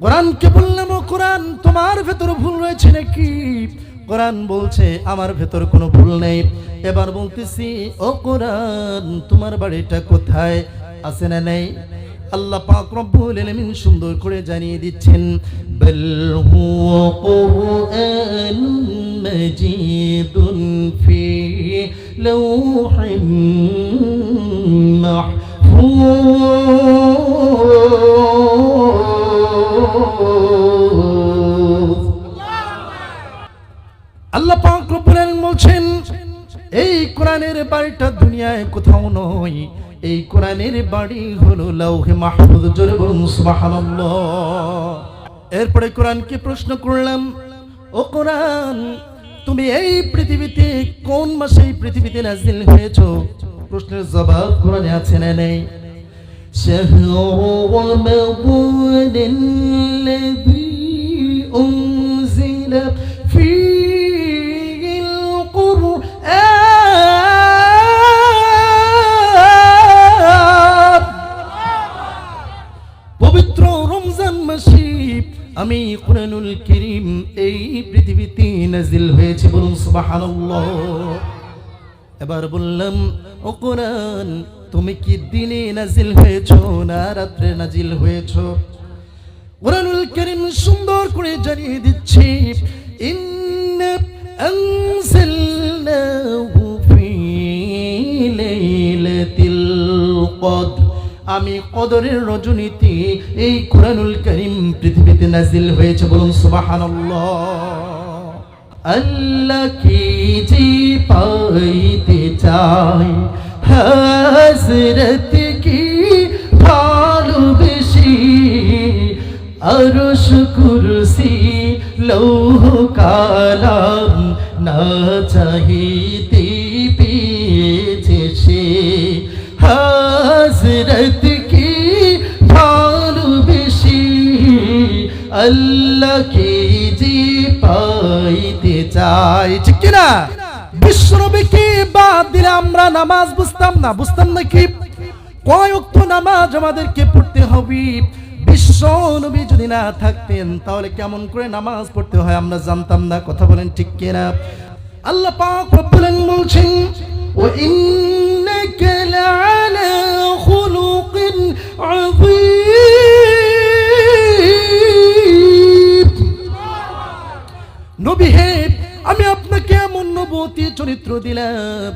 কোরআনকে বললাম কোরআন, তোমার ভেতর ভুল রয়েছে নাকি? কোরআন বলছে, আমার ভেতর কোনো ভুল নেই। এবার বলতেছি, ও কোরআন, তোমার বাড়িটা কোথায়? আছে না নেই? আল্লাহ পাক রব্বুল আলামিন সুন্দর করে জানিয়ে দিচ্ছেন, বল হুয়া কুরআনুন মাজিদুন ফি লাওহিন মাহফুজ। আল্লাহ পাক বলছেন, এই কোরআনের বাড়িটা দুনিয়ায় কোথাও নয়। এই কোরআনের বাড়ি হলো লাউহে মাহফুজ, জোরে বলুন এরপরে কোরআনকে প্রশ্ন করলাম, ও কোরআন, তুমি এই পৃথিবীতে কোন মাসে এই পৃথিবীতে নাজিল হয়েছো? প্রশ্নের জবাব কোরআনে আছে না নেই। شهر رمضان الذي أنزل فيه القرآن পবিত্র রমজান মাসে আমি কোরআনুল করিম এই পৃথিবীতে নাজিল হয়েছে বলুন সুবহানাল্লাহ এবার বললাম, ও কোরআন, তুমি কি দিনে নাজিল হয়েছো না রাত্রে নাজিল হয়েছো? কোরআনুল করিম সুন্দর করে জানিয়ে দিচ্ছি, ইন্না আনজালনাহু ফি কদর। আমি কদরের রজনীতে এই কোরআনুল করিম পৃথিবীতে নাজিল হয়েছে, বলুন সুবহানাল্লাহ। আল্লাহ কি জি পাইতে চাই। হজরত কি ভালোবেসি আরশ কুরসি, লৌহ কালাম না চাহিতে পেয়েছে সে। হজরত কি ভালোবেসি আল্লাহকে যে পাইতে চাই ঠিক কিনা? বিশ্বনবীকে বাদ আমরা নামাজ বুঝতাম না বুঝতাম না কি? নামাজ আমাদেরকে পড়তে হবে? বিশ্ব নবী যদি না থাকতেন, তাহলে কেমন করে নামাজ পড়তে হয় আমরা জানতাম না, কথা বলেন ঠিক আল্লাহ পাক বলছেন, ওয়া ইন্নাকা লাআলা খুলুকিন আযীম। নবী হে নবতী চরিত্র দিলাম।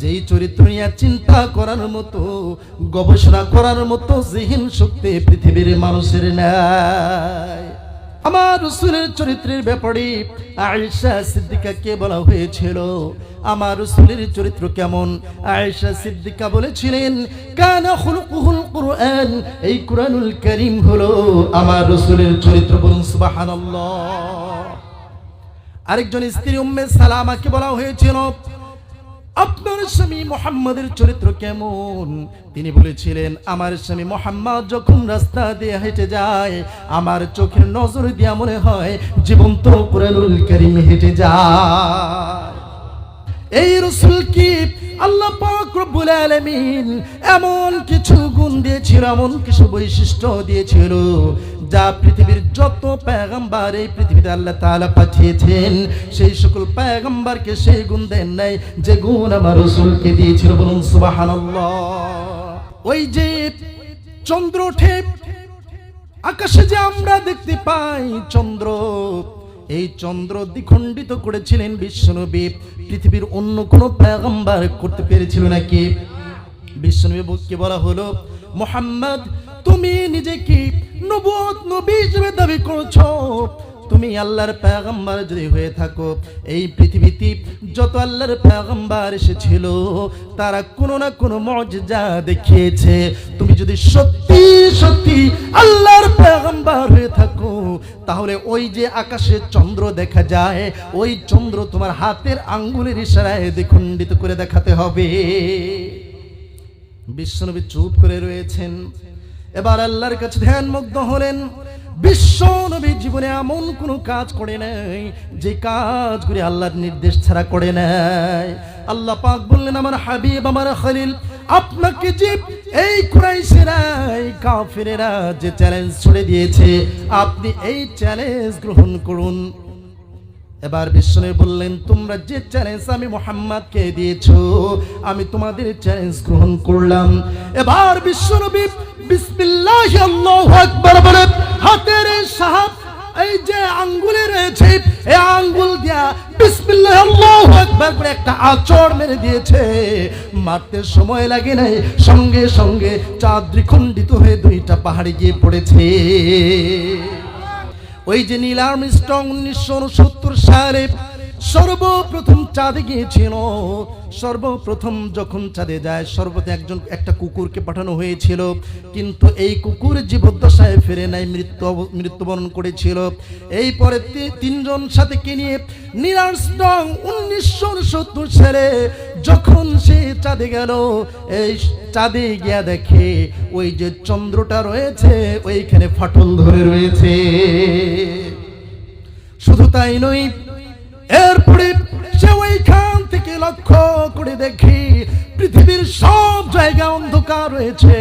যেই চরিত্র নিয়ে চিন্তা করার মতো, গবেষণা করার মতো জিহিন শক্তি পৃথিবীর মানুষের নাই। আমার রসুলের চরিত্রের ব্যাপারে আয়েশা সিদ্দিকাকে বলা হয়েছিল? আমার রসুলের চরিত্র কেমন? আয়েশা সিদ্দিকা বলেছিলেন, কানা খুলকুহুল কুরআন। এই কুরআনুল কারীম হলো আমার রসুলের চরিত্র বলুন, সুবহানাল্লাহ। আরেকজন স্ত্রী উম্মে সালামাকে বলা হয়েছিল, আপনার স্বামী মোহাম্মদের চরিত্র কেমন? তিনি বলেছিলেন, আমার স্বামী মোহাম্মদ যখন রাস্তা দিয়ে হেঁটে যায়, আমার চোখের নজর দিয়া মনে হয় জীবন্ত কোরআনুল হেঁটে যায়। এই রসুল কি আল্লাহ পাক রব্বুল আলামিন এমন কিছু গুণ দিয়েছিল, এমন কিছু বৈশিষ্ট্য দিয়েছিল যা পৃথিবীর যত পেগম্বার এই পৃথিবীতে আল্লাহ তাআলা পাঠিয়েছেন। সেই সকল পেগম্বারকে সেই গুণ দেন নাই, যে গুণ আমার রসুলকে দিয়েছিল। বলুন, সুবহানাল্লাহ। ওই যে চন্দ্র ওঠে, আকাশে যে আমরা দেখতে পাই, চন্দ্র এই চন্দ্র দ্বিখণ্ডিত করেছিলেন বিশ্বনবী। পৃথিবীর অন্য কোনো পেগম্বার করতে পেরেছিল নাকি? বিশ্বনবীকে বলা হলো, মোহাম্মদ, তুমি নিজেকে নবুয়ত নবী হিসেবে দাবি করছ। তুমি আল্লাহর পেগম্বার যদি হয়ে থাকো, এই পৃথিবীতে যত আল্লাহর পেগম্বার এসেছিল, তারা কোনো না কোনো মজা দেখিয়েছে। তুমি যদি সত্যি সত্যি আল্লাহর পেগম্বার হয়ে থাকো। তাহলে ওই যে আকাশে চন্দ্র দেখা যায়, ওই চন্দ্র তোমার হাতের আঙ্গুলের ইশারায় দ্বিখণ্ডিত করে দেখাতে হবে। বিশ্বনবী চুপ করে রয়েছেন। এবার আল্লাহর কাছে ধ্যান মুগ্ধ হলেন। বিশ্ব নবী জীবনে এমন কোনো কাজ করে নাই, যে কাজগুলি আল্লাহর নির্দেশ ছাড়া করে নাই। আল্লাহ পাক বললেন, আমার হাবিব, আমার খলিল, আপনাকে যে এই কুরাইশেরা কাফেরেরা যে চ্যালেঞ্জ ছুড়ে দিয়েছে, আপনি এই চ্যালেঞ্জ গ্রহণ করুন। এবার বিষ্ণু বললেন, তোমরা যে চ্যালেঞ্জ আমি মোহাম্মদকে দিয়েছ, আমি তোমাদের চ্যালেঞ্জ গ্রহণ করলাম। এবার বিশ্বনবী বিসমিল্লাহ আল্লাহু আকবার বলে হাতের সাহাব, এই যে আঙ্গুলে রয়েছে এই আঙ্গুল দিয়া বিসমিল্লাহ, আল্লাহু একটা আচর দিয়েছে। মারতে সময় লাগে নাই, সঙ্গে সঙ্গে হয়ে দুইটা পাহাড়ে গিয়ে পড়েছে। ওই যে নীলাম স্ট্রং উনিশশো উনসত্তর সালে সর্বপ্রথম চাঁদে গিয়েছিল। সর্বপ্রথম যখন চাঁদে যায় সর্বপ্রথম একজন, একটা কুকুরকে পাঠানো হয়েছিল। কিন্তু এই কুকুর জীবদ্দশায় ফিরে নাই, মৃত্যু মৃত্যুবরণ করেছিল। এই পরে তিনজন সাথীকে নিয়ে? নীল আর্মস্ট্রং উনিশশো সত্তর সালে যখন সে চাঁদে গেল, এই চাঁদে গিয়া দেখে ওই যে চন্দ্রটা রয়েছে, ওইখানে ফাটল ধরে রয়েছে। শুধু তাই নয় এরপরে সে ওইখান থেকে লক্ষ্য করে দেখি পৃথিবীর সব জায়গা অন্ধকার রয়েছে।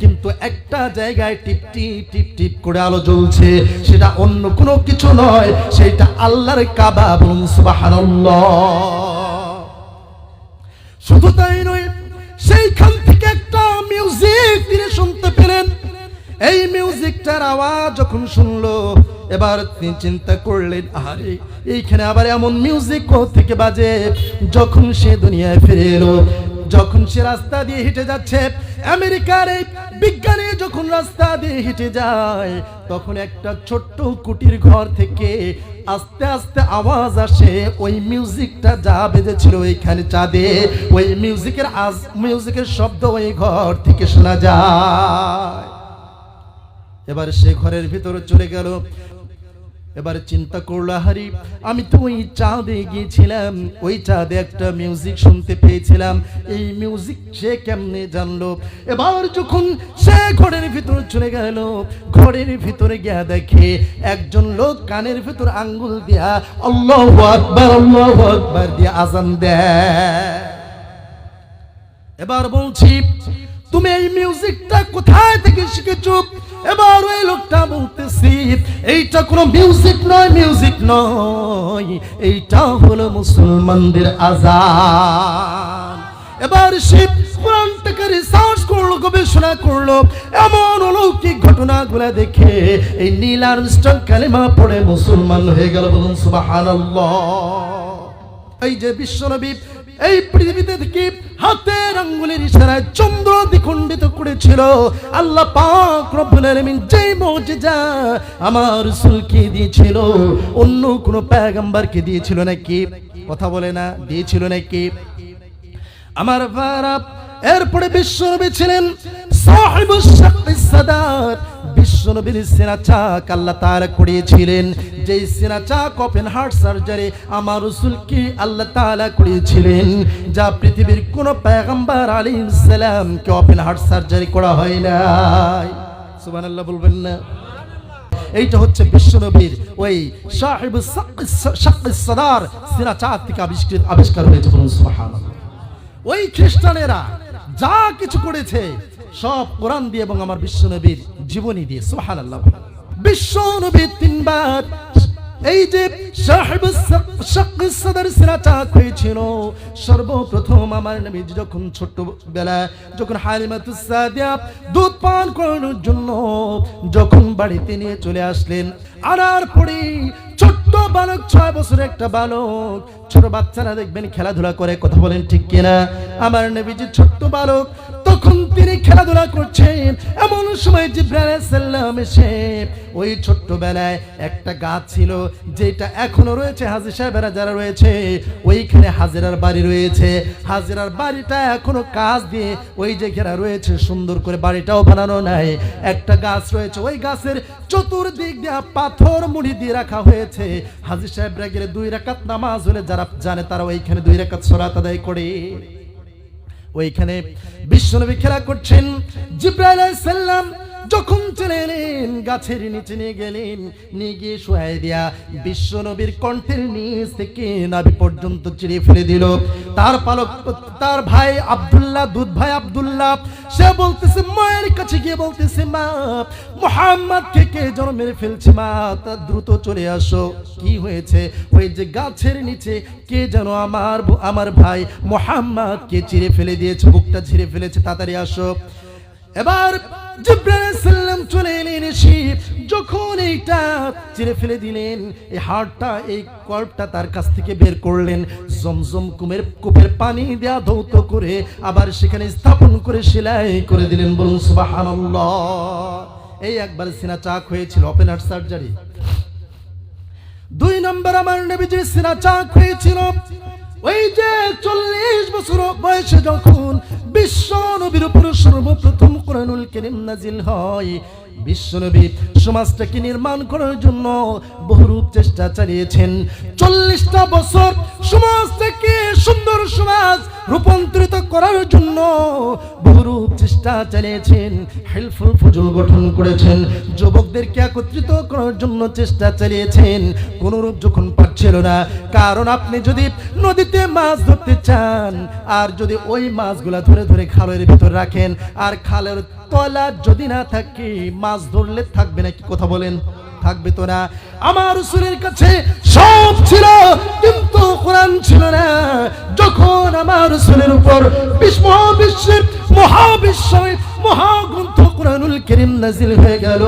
কিন্তু একটা জায়গায় টিপ টিপ টিপ টিপ করে আলো জ্বলছে, সেটা অন্য কোনো কিছু নয় সেটা আল্লাহর কাবা বলুন শুধু তাই নয়, সেইখান থেকে একটা মিউজিক তিনি শুনতে পেলেন। এই মিউজিকটার আওয়াজ যখন শুনলো এবার তিনি চিন্তা করলেন আরে এইখানে আবার এমন মিউজিক থেকে বাজে? যখন সে দুনিয়ায় ফিরে এলো, যখন সে রাস্তা দিয়ে হেঁটে যাচ্ছে, আমেরিকার এই বিজ্ঞানী যখন রাস্তা দিয়ে হেঁটে যায়, তখন একটা ছোট্ট কুটির ঘর থেকে আস্তে আস্তে আওয়াজ আসে, ওই মিউজিকটা যা বেজেছিল ওইখানে চাঁদে, ওই মিউজিকের আজ মিউজিকের শব্দ ওই ঘর থেকে শোনা যায়। এবার সে ঘরের ভিতরে চলে গেল এবার চিন্তা করল হারি, আমি তো ওই চাঁদে গিয়েছিলাম, ওই চাঁদে একটা মিউজিক শুনতে পেয়েছিলাম। এই মিউজিক সে কেমনে জানলো? এবার যখন সে ঘরের ভিতরে চলে গেল, ঘরের ভিতরে গিয়া দেখে একজন লোক কানের ভিতর আঙ্গুল দিয়া, আল্লাহ আকবার আল্লাহ আকবার দিয়া আজান দেয়। এবার বলছি তুমি এই মিউজিকটা কোথায় থেকে শিখেছো? এবার ওই লোকটা বলতেছি, এইটা কোনো মিউজিক নয় মিউজিক নয়। এইটা হলো মুসলমানদের আজান। এবার সে কোরআনটাকে রিসার্চ করল, গবেষণা করল। এমন অলৌকিক ঘটনাগুলো দেখে এই নীল আর্মস্ট্রং কালেমা পড়ে মুসলমান হয়ে গেল বলুন, সুবহানাল্লাহ। এই যে বিশ্বনবী এই পৃথিবীতে থেকে হাতের আঙ্গুলের ইশারায় চন্দ্র দ্বিখণ্ডিত করেছিল। আল্লাহ পাক রব্বুল আলামিন যেই মুজিজা আমার রাসূলকে দিয়েছিল, অন্য কোন পয়গম্বরকে দিয়েছিল নাকি? কথা বলে না, দিয়েছিল নাকি? আমার ভাইরা, এরপরে বিশ্বনবী ছিলেন সাহিবুস সাদার বিশ্বনবীর চাক আল্লাহ তাআলা করিয়েছিলেন। যেই সিনা চাক ওপেন হার্ট সার্জারি আমার রাসূলকে আল্লাহ তাআলা করিয়েছিলেন, যা পৃথিবীর কোন পয়গম্বর আলাইহিস সালাম কে ওপেন হার্ট সার্জারি করা হয় নাই। সুবহানাল্লাহ বলবেন না। এইটা হচ্ছে বিশ্বনবীর ওই সাহেব সাদার সিনা চাক থেকে আবিষ্কৃত, আবিষ্কার হয়েছে ওই খ্রিস্টানেরা যা কিছু করেছে, সব কোরআন দিয়ে এবং আমার বিশ্বনবীর জীবনী দিয়ে সোহান আল্লাহ বিশ্বনবী তিনবার এই যে হয়েছিল সর্বপ্রথম আমার নবী যখন ছোট্ট বেলা যখন হালিমাতুস সাদিয়া দুধ পান করানোর জন্য যখন বাড়িতে নিয়ে চলে আসলেন, আনার পরে ছোট্ট বালক, ছয় বছরের একটা বালক। ছোট বাচ্চারা দেখবেন খেলাধুলা করে, কথা বলেন ঠিক কিনা? আমার নবীজি ছোট্ট বালক তখন তিনি খেলাধুলা করছেন। এমন সময় সাল্লাম এসে ওই ছোট্ট বেলায় একটা গাছ ছিল, যেটা এখনও রয়েছে, হাজির সাহেবেরা যারা রয়েছে, ওইখানে হাজিরার বাড়ি রয়েছে। হাজিরার বাড়িটা এখনও কাজ দিয়ে ওই যে ঘেরা রয়েছে, সুন্দর করে বাড়িটাও বানানো নাই। একটা গাছ রয়েছে, ওই গাছের চতুর্দিক দিয়ে পাথর মুড়ি দিয়ে রাখা হয়েছে। হাজির সাহেবরা গেলে দুই রাকাত নামাজ হলে যারা জানে তারা ওইখানে দুই রাকাত সরাত আদায় করে। ওইখানে বিশ্বনবী খেলা করছেন জিব্রাইল সালাম যখন চলে এলেন গাছের নিচে নিয়ে গেলেন, নিয়ে গিয়ে শোয়াই দিয়া বিশ্ব নবীর কণ্ঠের নিচ থেকে নাভি পর্যন্ত চিড়ে ফেলে দিল। তার পালক, তার ভাই আব্দুল্লাহ, দুধ ভাই আব্দুল্লাহ, সে বলতেছে, মায়ের কাছে গিয়ে বলতেছে, মা, মোহাম্মদ কে কে যেন মেরে ফেলছে, মা, তা দ্রুত চলে আসো। কি হয়েছে? ওই যে গাছের নিচে কে যেন আমার আমার ভাই মোহাম্মদ কে চিড়ে ফেলে দিয়েছে, বুকটা ছিঁড়ে ফেলেছে, তাড়াতাড়ি আসো। এবার সালাম চলে এলেন এসে যখন এইটা চিরে ফেলে দিলেন, এই হাড়টা, এই কল্পটা তার কাছ থেকে বের করলেন, জমজম কুমের কূপের পানি দেয়া ধৌত করে আবার সেখানে স্থাপন করে সেলাই করে দিলেন। বলুন, সুবহানাল্লাহ। এই একবার সিনা চাক হয়েছিল ওপেন হার্ট সার্জারি দুই নম্বর আমার নবীজির সিনা চাক হয়েছিল। ওই যে চল্লিশ বছর বয়সে যখন বিশ্ব নবীর উপর সর্বপ্রথম কোরআনুল করিম নাজিল হয়। বিশ্বনবী সমাজটাকে নির্মাণ করার জন্য বহুরূপ চেষ্টা চালিয়েছেন। চল্লিশটা বছর সমাজটাকে সুন্দর সমাজ রূপান্তরিত করার জন্য বহুরূপ চেষ্টা চালিয়েছেন, হেল্পফুল ফজল গঠন করেছেন, যুবকদেরকে একত্রিত করার জন্য চেষ্টা চালিয়েছেন। কোনরূপ যখন পারছিল না, কারণ আপনি যদি নদীতে মাছ ধরতে চান, আর যদি ওই মাছগুলা ধরে ধরে খালের ভিতর রাখেন, আর খালের তলা যদি না থাকে, মাছ ধরলে থাকবে না কি কথা বলেন। থাকবে তো না। আমার রসুলের কাছে সব ছিল, কিন্তু কোরআন ছিল না। যখন আমার রসুলের উপর বিশ্ব মহাবিশ্বের মহাবিশ্বয় মহাগ্রন্থ কোরআনুল করিম নাজিল হয়ে গেল,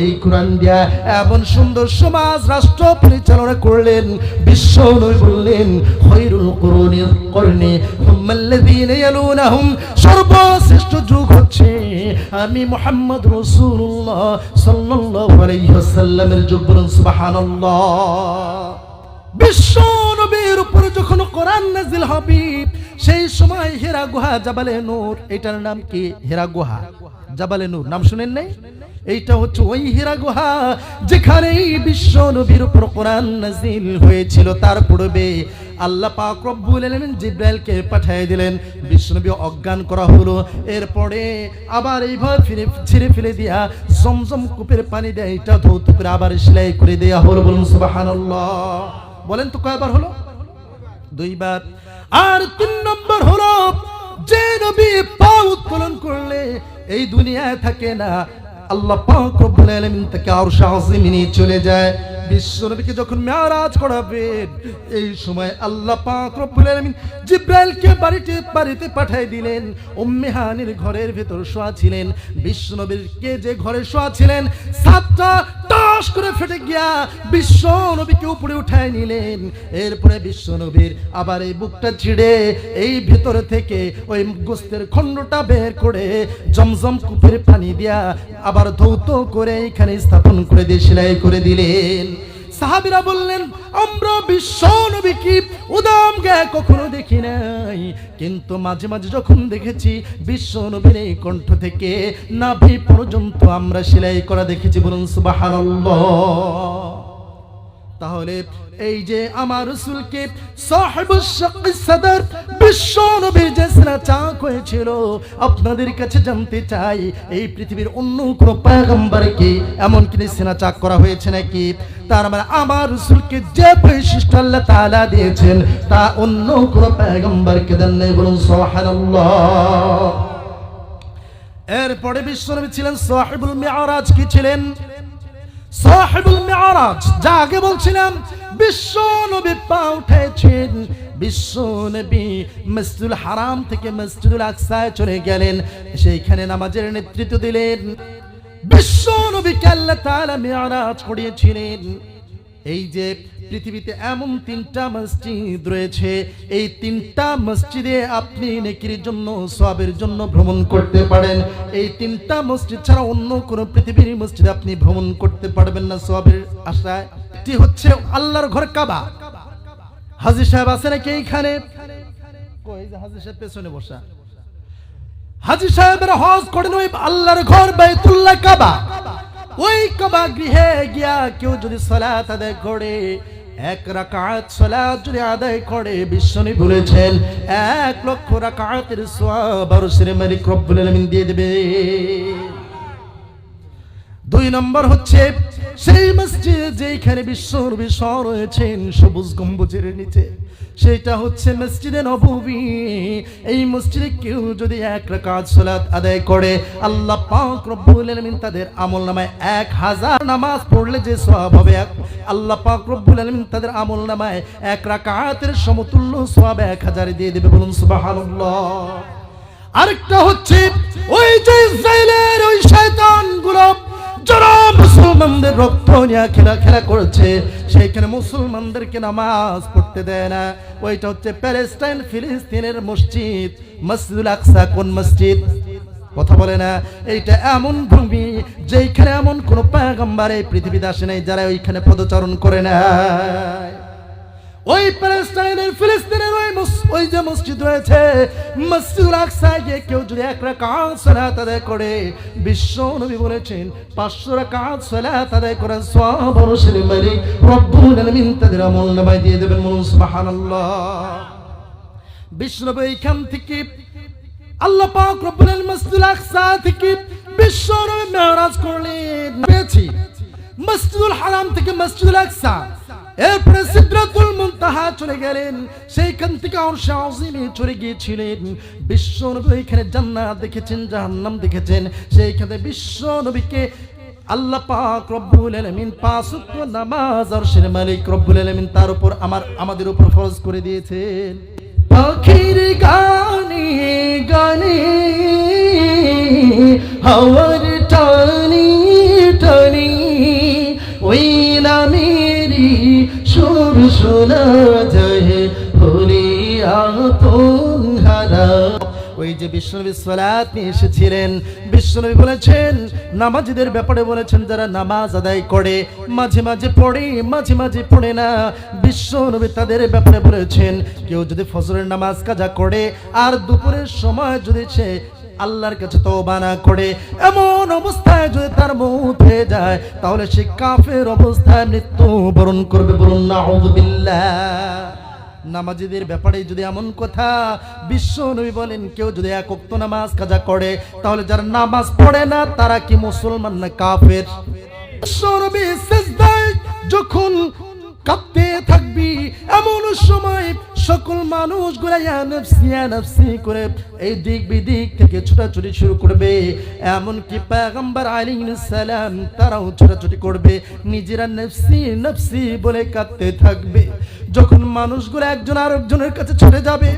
এই কোরআন দিয়া এমন সুন্দর সমাজ রাষ্ট্র পরিচালনা করলেন, বিশ্ব বললেন, খৈরুল হুম্মাল্লাযীনা ইয়ালুনাহুম সর্বশ্রেষ্ঠ আমি মোহাম্মদ রসুল্লাহ সাল্লাহ আলাইসাল্লামের বলুন সুবহানাল্লাহ। বিশ্ব নবীর উপরে যখন কোরআন নাজিল হবে সেই সময় হেরা গুহা জাবালে নূর, এটার নাম কি? হেরা গুহা জাবালে নূর। নাম শুনেন নাই? এইটা হচ্ছে ওই হীরা গুহা যেখানে বিশ্ব নবীর উপর কোরআন নাজিল হয়েছিল, তার পূর্বে আল্লাহ পাক রব্বুল আলামিন জিব্রাইলকে পাঠিয়ে দিলেন। বিশ্বনবী অজ্ঞান করা হলো। এরপরে আবার এইভাবে ফিরে, ছিঁড়ে ফেলে দিয়া জমজম কূপের পানি দেয় এটা ধৌত করে আবার সেলাই করে দেয়া হলো বলুন সুবহানাল্লাহ। বলেন তো কয়বার হলো? দুইবার। আর তিন নম্বর হলো, যে নবী পা উত্তোলন করলে এই দুনিয়ায় থাকে না আল্লাহ পাক রব্বুল আলামিন তাকে আরশ আজিমে নিয়ে চলে যায়। বিশ্ব নবীকে যখন মেরাজ করাবেন এই সময় আল্লাহ পাক রব্বুল আলামিন জিব্রাইলকে বাড়িতে বাড়িতে পাঠিয়ে দিলেন। উম্মে হানির ঘরের ভেতর শোয়া ছিলেন। বিশ্ব নবীর কে যে ঘরে শোয়া ছিলেন, সাতটা টাস করে ফেটে গিয়া বিশ্ব নবীকে উপরে উঠায় নিলেন। এরপরে বিশ্ব নবীর আবার এই বুকটা ছিঁড়ে এই ভেতর থেকে ওই গোস্তের খণ্ডটা বের করে জমজম কূপের পানি দিয়া আবার ধৌত করে এখানে স্থাপন করে দিয়ে সেলাই করে দিলেন। সাহাবিরা বললেন, আমরা বিশ্ব নবী কি? উদাম গায়ে কখনো দেখি নাই। কিন্তু মাঝে মাঝে যখন দেখেছি, বিশ্ব নবীর এই কণ্ঠ থেকে নাভি পর্যন্ত আমরা সেলাই করা দেখেছি। বলুন, সুবহানাল্লাহ। তাহলে এই যে আমার রসুলকে সাদার বিশ্ব নবীর যে চাক হয়েছিল, আপনাদের কাছে জানতে চাই, এই পৃথিবীর অন্য কোনো পায়গম্বরকে এমন কি সেনা চাক করা হয়েছে নাকি? তার মানে আমার রসুলকে যে বৈশিষ্ট্য আল্লাহ তাআলা দিয়েছেন, তা অন্য কোনো পায়গম্বরকে দেন নাই বলুন সুবহানাল্লাহ। এরপরে বিশ্বনবী ছিলেন সাহিবুল মিআরাজ কি ছিলেন? সাহেবুল মেয়ারাজ যা আগে বলছিলাম, বিশ্ব নবী পা উঠেছেন। বিশ্ব নবী মসজিদুল হারাম থেকে মসজিদুল আকসায় চলে গেলেন। সেইখানে নামাজের নেতৃত্ব দিলেন। বিশ্ব নবীকে আল্লাহ তাআলা মেয়ারাজ করিয়েছিলেন। এই যে পৃথিবীতে এমন তিনটা মসজিদ রয়েছে, এই তিনটা মসজিদে আপনি নেকির জন্য সবের জন্য ভ্রমণ করতে পারেন। এই তিনটা মসজিদ ছাড়া অন্য কোনো পৃথিবীর মসজিদে আপনি ভ্রমণ করতে পারবেন না সবের আশায়। এটি হচ্ছে আল্লাহর ঘর কাবা। হাজি সাহেব আছে নাকি এইখানে? হাজি সাহেব পেছনে বসা। হাজি সাহেবের হজ করেন ওই আল্লাহর ঘর বাইতুল্লাহ কাবা। ওই কাবা গৃহে গিয়া কেউ যদি সালাত আদায় করে এক রাকাত সালাত যদি আদায় করে বিশ্বনি বলেছেন, এক লক্ষ রাকাতের সওয়াব আর শ্রী মালিক রব্বুল আলামিন দিয়ে দেবে। দুই নম্বর হচ্ছে, সেই মসজিদ যেখানে বিশ্বর বিষয় রয়েছেন, সবুজ গম্বুজের নিচে। সেটা হচ্ছে মসজিদে নববী। এই মসজিদে কেউ যদি এক রাকাত সালাত আদায় করে, আল্লাহ পাক রব্বুল আলামিন তাদের আমল নামায় এক হাজার নামাজ পড়লে যে সওয়াব হবে আল্লাহ পাক রব্বুল আলামিন তাদের আমল নামায় এক রাকাতের সমতুল্য সওয়াব এক হাজার দিয়ে দেবে। বলুন সুবহানাল্লাহ। আরেকটা হচ্ছে ওই যে ইসরায়েলের ওই শয়তানগুলো যারা মুসলমানদের রক্ত নিয়ে খেলা খেলা করছে, সেইখানে মুসলমানদেরকে নামাজ পড়তে দেয় না। ওইটা হচ্ছে প্যালেস্টাইন ফিলিস্তিনের মসজিদ। মসজিদুল আকসা কোন মসজিদ? কথা বলে না। এইটা এমন ভূমি যেইখানে এমন কোন পায়গম্বার এই পৃথিবীতে আসে নাই যারা ওইখানে পদচারণ করে না ওই প্যালেস্টাইনের ফিলিস্তিনের ওই ওই যে মসজিদ রয়েছে মসজিদ আকসায় গিয়ে কেউ যদি এক রাকাত সালাত আদায় করে, বিশ্ব নবী বলেছেন, পাঁচশো রাকাত সালাত আদায় করার সওয়াব অবশ্যই মালিক রব্বুল আলামিন তাদের আমল নামায় দিয়ে দেবেন বলুন সুবহানাল্লাহ। বিষ্ণু এইখান থেকে, আল্লাহ পাক রব্বুল আলামিন মসজিদুল আকসা থেকে বিশ্ব নবী মেরাজ করলেন। পেয়েছি। মসজিদুল হারাম থেকে মসজিদুল আকসা। এরপরে সিদরাতুল মুনতাহা চলে গেলেন। সেইখান থেকে অর্শে আজিমে চলে গিয়েছিলেন। বিশ্ব নবী এখানে জান্নাত দেখেছেন, জাহান্নাম দেখেছেন। সেইখানে বিশ্ব নবীকে আল্লাহ পাক রব্বুল আলামিন পাঁচ ওয়াক্ত নামাজ আরশের মালিক রব্বুল আলামিন তার উপর আমার, আমাদের উপর ফরজ করে দিয়েছেন। পাখির গানে গানে, হাওয়ার শোনা যায় ওই যে বিশ্বনবী সালাত নিয়ে এসেছিলেন। বিশ্বনবী বলেছেন, নামাজিদের ব্যাপারে বলেছেন, যারা নামাজ আদায় করে, মাঝে মাঝে পড়ে, মাঝে মাঝে পড়ে না। বিশ্বনবী তাদের ব্যাপারে বলেছেন, কেউ যদি ফজরের নামাজ কাজা করে, আর দুপুরের সময় যদি সে আল্লাহর কাছে তওবা না করে এমন অবস্থায় যদি তার মৌত হয়ে যায়, তাহলে সে কাফের অবস্থায় মৃত্যু বরণ করবে বলুন নাউযুবিল্লাহ নামাজিদের ব্যাপারে যদি এমন কথা বিশ্ব নবী বলেন, কেউ যদি এক ওয়াক্ত নামাজ কাজা করে, তাহলে যারা নামাজ পড়ে না, তারা কি মুসলমান না কাফের? যখন কাঁপতে থাকবি, এমন সময় সকল মানুষ ইয়া নফসি ইয়া নফসি করে এই দিক বিদিক থেকে ছোটাছুটি শুরু করবে। এমনকি পেগম্বর সালাম তারাও ছোটাছুটি করবে। নিজেরা নফসি নফসি বলে কাঁদতে থাকবে। যখন মানুষগুলো একজন আরেকজনের কাছে ছুটে যাবে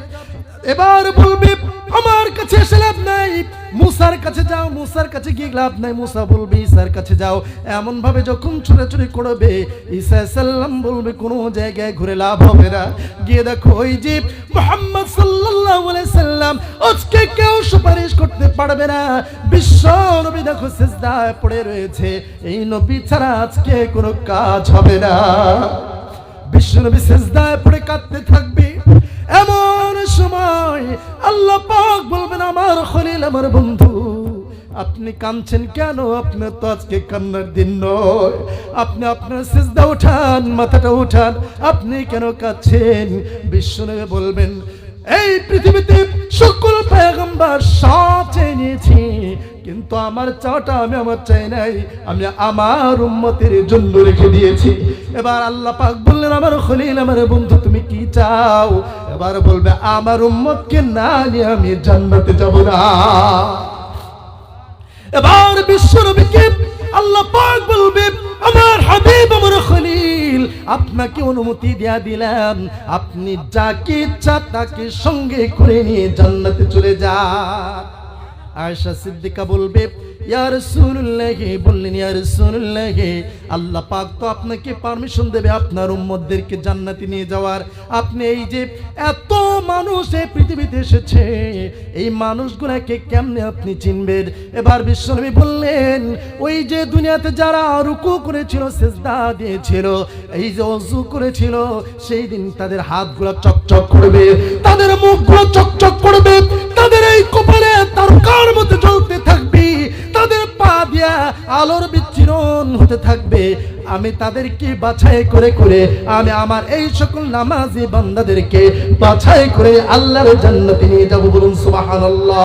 এবার বলবে, আমার কাছে এসে লাভ নাই। মুসার কাছে যাও, মুসার কাছে গিয়ে লাভ নাই। মুসা বলবে ঈসার কাছে যাও। এমন ভাবে যখন ছোটাছুটি করবে, ঈসা সাল্লাম বলবে, কোনো জায়গায় ঘুরে লাভ হবে না। গিয়ে দেখো ওই যে মোহাম্মদ সাল্লাল্লাহু আলাইহি সাল্লাম, আজকে কেউ সুপারিশ করতে পারবে না। বিশ্ব নবী দেখো সিজদায় পড়ে রয়েছে। এই নবী ছাড়া আজকে কোনো কাজ হবে না। বিশ্বনবী সেজদায় পড়ে কাঁদতে থাকবে। এমন সময় আল্লাহ পাক বলবেন, আমার খলিল, আমার বন্ধু, আপনি কাঁদছেন কেন? আপনার তো আজকে কান্নার দিন নয়। আপনি আপনার সিজদা উঠান, মাথাটা উঠান, আপনি কেন কাঁদছেন? বিশ্বনবী বলবেন, এই পৃথিবীতে সকল পেগম্বার সব নিয়েছি। কিন্তু আমার চাওয়াটা আমি আমার চাই নাই। আমি আমার উম্মতের জন্য রেখে দিয়েছি। এবার আল্লাহ পাক বললেন, আমার খলিল, আমার বন্ধু, তুমি কি চাও? এবার বলবে, আমার উম্মতকে না নিয়ে আমি জান্নাতে যাব না। এবার বিশ্ব নবীকে আল্লাহ পাক বলবে, আমার হাবিব, আমার খলিল, আপনাকে অনুমতি দেয়া দিলাম। আপনি যাকে ইচ্ছা তাকে সঙ্গে করে নিয়ে জান্নাতে চলে যান আয়েশা সিদ্দিকা বলবে, ইয়া রাসূলুল্লাহ বললেন, ইয়া রাসূলুল্লাহ আল্লাহ পাক তো আপনাকে পারমিশন দেবে আপনার উম্মতদেরকে জান্নাতে নিয়ে যাওয়ার। আপনি এই যে এত মানুষ এই পৃথিবীতে এসেছে, এই মানুষগুলাকে কেমনে আপনি চিনবেন? এবার বিশ্বনবী বললেন, ওই যে দুনিয়াতে যারা রুকু করেছিল, সেজদা দিয়েছিল, এই যে অজু করেছিল, সেই দিন তাদের হাতগুলো চকচক করবে, তাদের মুখগুলো চকচক করবে, তাদের এই কপালে তারকার মধ্যে জ্বলতে থাকবে? তাদের পা দিয়া আলোর বিচ্ছিরণ হতে থাকবে। আমি তাদেরকে বাছাই করে করে আমি আমার এই সকল নামাজি বান্দাদেরকে বাছাই করে আল্লাহর জান্নাতে নিয়ে যাব বলুন সুবহানাল্লাহ।